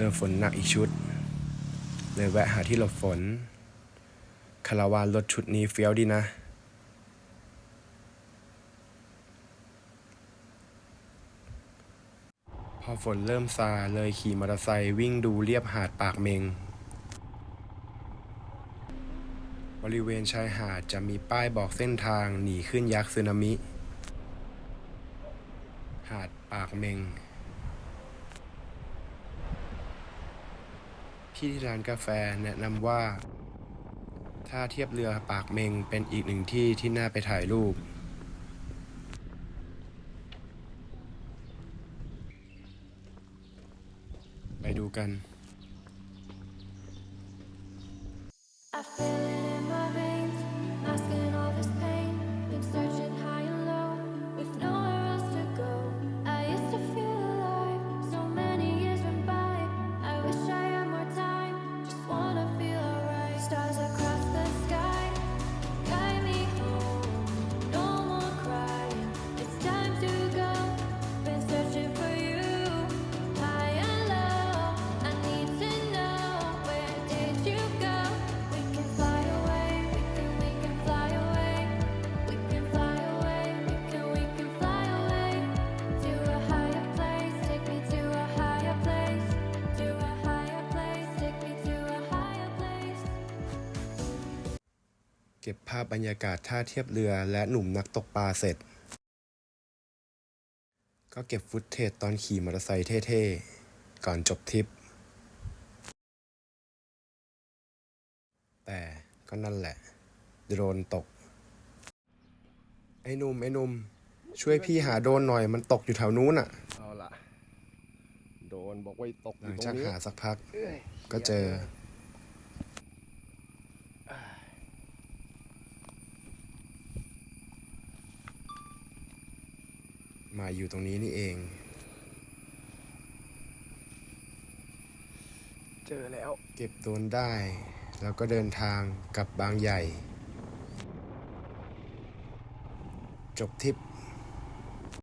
เจอฝนหนักอีกชุด เลยแวะหาที่หลบฝน คาราวานรถชุดนี้เฟี้ยวดีนะพอฝนเริ่มซาเลยขี่มอเตอร์ไซค์วิ่งดูเรียบหาดปากเมง บริเวณชายหาดจะมีป้ายบอกเส้นทางหนีขึ้นยักษ์สึนามิ หาดปากเมง ที่ร้านกาแฟแนะนำว่า ถ้าเทียบเรือปากเมงเป็นอีกหนึ่งที่ที่น่าไปถ่ายรูป ไปดูกัน I feel it ก็บภาพบรรยากาศท่าเทียบเรือและหนุ่มนักตกปลาเสร็จ ก็เก็บฟุตเทจตอนขี่มอเตอร์ไซค์เท่ๆ ก่อนจบทริป แต่ก็นั่นแหละ โดรนตก ไอ้หนุ่มไอ้หนุ่มช่วยพี่หาโดรนหน่อยมันตกอยู่แถวนู้นอะ เอาล่ะ โดนบอกว่าตกอหลัยู่งตรจากงนี้หาสักพัก เอ้ย ก็เจอ มาอยู่ตรงนี้นี่เอง เจอแล้ว เก็บโดนได้ แล้วก็เดินทางกลับบางใหญ่ จบทริป